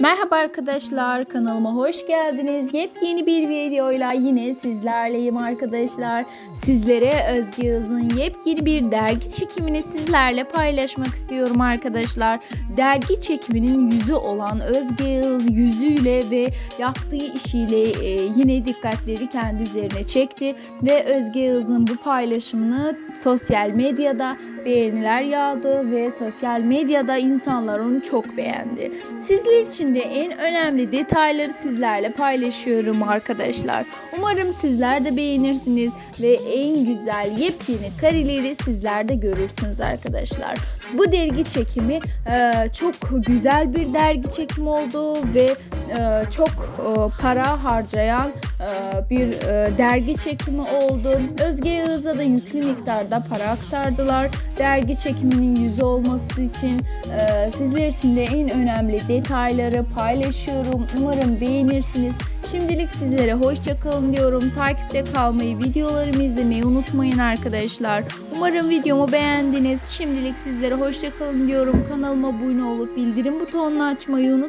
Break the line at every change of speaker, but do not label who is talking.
Merhaba arkadaşlar kanalıma hoş geldiniz. Yepyeni bir videoyla yine sizlerleyim arkadaşlar. Sizlere Özge Yağız'ın yepyeni bir dergi çekimini sizlerle paylaşmak istiyorum arkadaşlar. Dergi çekiminin yüzü olan Özge Yağız yüzüyle ve yaptığı işiyle e, yine dikkatleri kendi üzerine çekti ve Özge Yağız'ın bu paylaşımını sosyal medyada beğeniler yağdı ve sosyal medyada insanlar onu çok beğendi. Sizler için de en önemli detayları sizlerle paylaşıyorum arkadaşlar. Umarım sizler de beğenirsiniz ve en güzel yepyeni kareleri sizler de görürsünüz arkadaşlar. Bu dergi çekimi e, çok güzel bir dergi çekimi oldu ve e, çok e, para harcayan bir dergi çekimi oldu. Özge Yağız'a da yüklü miktarda para aktardılar. Dergi çekiminin yüzü olması için e, sizler için de en önemli detayları paylaşıyorum. Umarım beğenirsiniz. Şimdilik sizlere hoşça kalın diyorum. Takipte kalmayı, videolarımı izlemeyi unutmayın arkadaşlar. Umarım videomu beğendiniz. Şimdilik sizlere hoşça kalın diyorum. Kanalıma abone olup bildirim butonunu açmayı unutmayın.